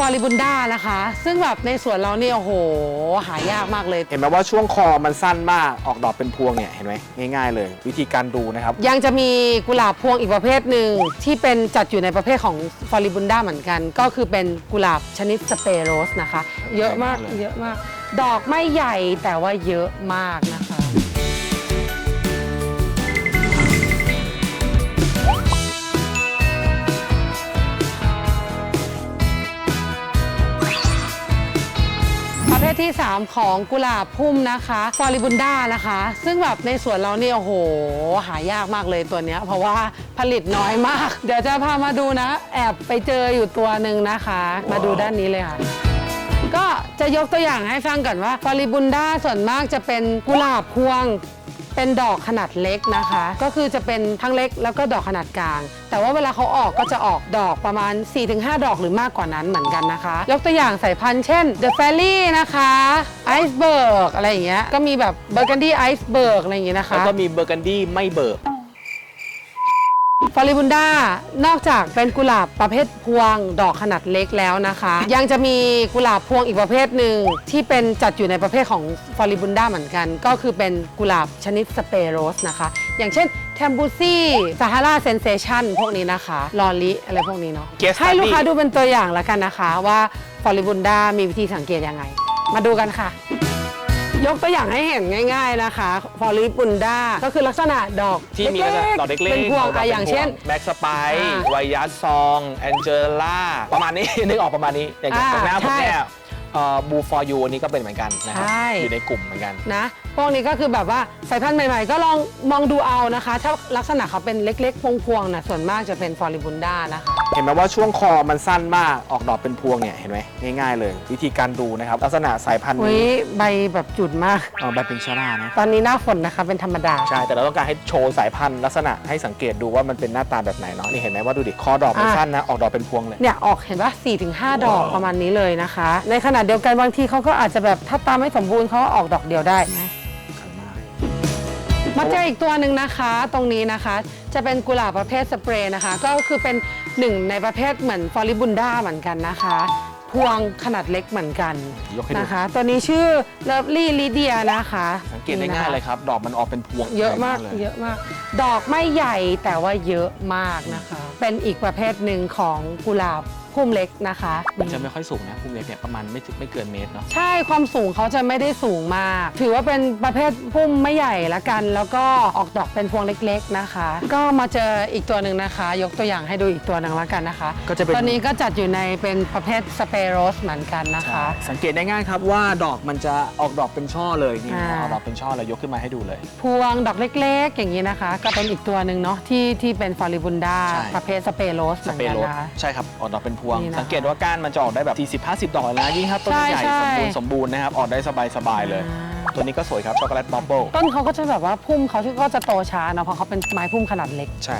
ฟอริบุนด้านะคะ ซึ่งแบบในสวนเราเนี่ยโอ้โห หายากมากเลย เห็นไหมว่าช่วงคอมันสั้นมากออกดอกเป็นพวงเนี่ยเห็นไหมง่ายๆเลย วิธีการดูนะครับ ยังจะมีกุหลาบพวงอีกประเภทหนึ่งที่เป็นจัดอยู่ในประเภทของฟอริบุนด้าเหมือนกัน ก็คือเป็นกุหลาบชนิดสเปโรสนะคะ เยอะมากใหญ่มากเลยเยอะมาก ดอกไม่ใหญ่แต่ว่าเยอะมากนะคะ ศทที่ 3 ของกุหลาบพุ่มนะคะฟอริบุนด้านะคะ ซึ่งแบบในสวนเราเนี่ยโอ้โห หายากมากเลยตัวเนี้ย เพราะว่าผลิตน้อยมาก เดี๋ยวจะพามาดูนะ แอบไปเจออยู่ตัวหนึ่งนะคะ มาดูด้านนี้เลยค่ะก็จะยกตัวอย่างให้ฟังก่อนว่าฟอริบุนด้าส่วนมากจะเป็นกุหลาบพวง เป็นดอกขนาดเล็กนะคะ ก็คือจะเป็นทั้งเล็กแล้วก็ดอกขนาดกลาง แต่ว่าเวลาเขาออกก็จะออกดอกประมาณ 4-5 ดอกหรือมากกว่านั้นเหมือนกันนะคะ ยกตัวอย่างสายพันธุ์เช่น The Fairy นะคะ Iceberg อะไรอย่างเงี้ยก็มีแบบ Burgundy Iceberg อะไรอย่างเงี้ยนะคะแล้วก็มีเบอร์กันดี้ไม่เบิก ฟอริบุนด้านอกจากเป็นกุหลาบประเภทพวงดอกขนาดเล็กแล้วนะคะ ยังจะมีกุหลาบพวงอีกประเภทหนึ่งที่เป็นจัดอยู่ในประเภทของฟอริบุนด้าเหมือนกัน ก็คือเป็นกุหลาบชนิดสเปโรสนะคะ อย่างเช่นแทมบูซี่ซาฮาราเซนเซชันพวกนี้นะคะ ลอลิอะไรพวกนี้เนาะ Case ให้ลูกค้า study ดูเป็นตัวอย่างแล้วกันนะคะ ว่าฟอริบุนด้ามีวิธีสังเกตยังไง มาดูกันค่ะ ยกตัวอย่างให้เห็นง่าย ๆนะคะ ฟอริบุนด้าก็คือลักษณะดอกที่มีลักษณะดอกเล็กๆเป็นพวงดกอะอย่างเช่นแบ็กสไปอ่าไวยัสซองแอนเจล่าประมาณนี้ นึกออกประมาณนี้ อย่างอ่าตรงหน้าผมใช่เนี่ยบูฟอร์ยูอันนี้ก็เป็นเหมือนกันนะครับใช่อยู่ในกลุ่มเหมือนกันนะพวกนี้ก็คือแบบว่าสายพันธุ์ใหม่ๆ ก็ลองมองดูเอานะคะ ถ้าลักษณะเขาเป็นเล็กๆพวงๆนะส่วนมากจะเป็นฟอริบุนด้านะคะ เห็นไหมว่าช่วงคอมันสั้นมากออกดอกเป็นพวงเนี่ยเห็นไหมง่ายๆ เลย วิธีการดูนะครับ ลักษณะสายพันธุ์อุ้ยนี้ใบแบบจุดมาก เออใบเป็นชรานะ ตอนนี้หน้าฝนนะคะเป็นธรรมดา ใช่ แต่เราต้องการให้โชว์สายพันธุ์ลักษณะให้สังเกตดูว่ามันเป็นหน้าตาแบบไหนเนาะนี่เห็นไหมว่าดูดิคอดอกมันอะ สั้นนะออกดอกเป็นพวงเลย เนี่ยออกเห็นว่า4-5ถึงดอกประมาณนี้เลยนะคะ ในขณะเดียวกันบางทีเขาก็อาจจะแบบถ้าตาไม่สมบูรณ์เขาก็ออกดอกเดียวได้นะ มาเจออีกตัวหนึ่งนะคะ ตรงนี้นะคะ จะเป็นกุหลาบประเภทสเปรย์นะคะ ก็คือเป็นหนึ่งในประเภทเหมือนฟอริบุนด้าเหมือนกันนะคะ พวงขนาดเล็กเหมือนกันยกให้ดู นะคะ ตัวนี้ชื่อเลิฟลี่ลิเดียนะคะสังเกตได้ง่ายเลยครับ ดอกมันออกเป็นพวงเยอะมากเลยเยอะมาก ดอกไม่ใหญ่แต่ว่าเยอะมากนะคะ เป็นอีกประเภทหนึ่งของกุหลาบ พุ่มเล็กนะคะ มันจะไม่ค่อยสูงนะภูมิเล็กเนี่ยประมาณไม่ถึงไม่เกินเมตรเนาะใช่ความสูงเขาจะไม่ได้สูงมาก ถือว่าเป็นประเภทพุ่มไม่ใหญ่ละกัน แล้วก็ออกดอกเป็นพวงเล็กๆนะคะ ก็มาเจออีกตัวหนึ่งนะคะ ยกตัวอย่างให้ดูอีกตัวหนึ่งละกันนะคะ ก็จะเป็น ตอนนี้ก็จัดอยู่ในเป็นประเภทสเปโรสเหมือนกันนะคะ สังเกตได้ง่ายครับว่าดอกมันจะออกดอกเป็นช่อเลยนี่อ่า ออกดอกเป็นช่อเลยยกขึ้นมาให้ดูเลย พวงดอกเล็กๆ อย่างนี้นะคะ ก็เป็นอีกตัวหนึ่งเนาะที่ที่เป็นฟอริบุนดาใช่ ประเภทสเปโรสเหสมือนเปรกันโรสนะคะ ใช่ครับออกดอกเป็นพวง นี่นะคะสังเกตว่าก้านมันจะออกได้แบบ 40-50 ดอกเลยนะยิ่งถ้าต้นใช่ใหญ่ใช่สมบูรณ์สมบูรณ์นะครับ ออกได้สบายๆเลยอ่าตัวนี้ก็สวยครับช็อกโกแลตบับเบิ้ลต้นเขาก็จะแบบว่าพุ่มเขาที่ก็จะโตช้าเนาะเพราะเขาเป็นไม้พุ่มขนาดเล็ก ใช่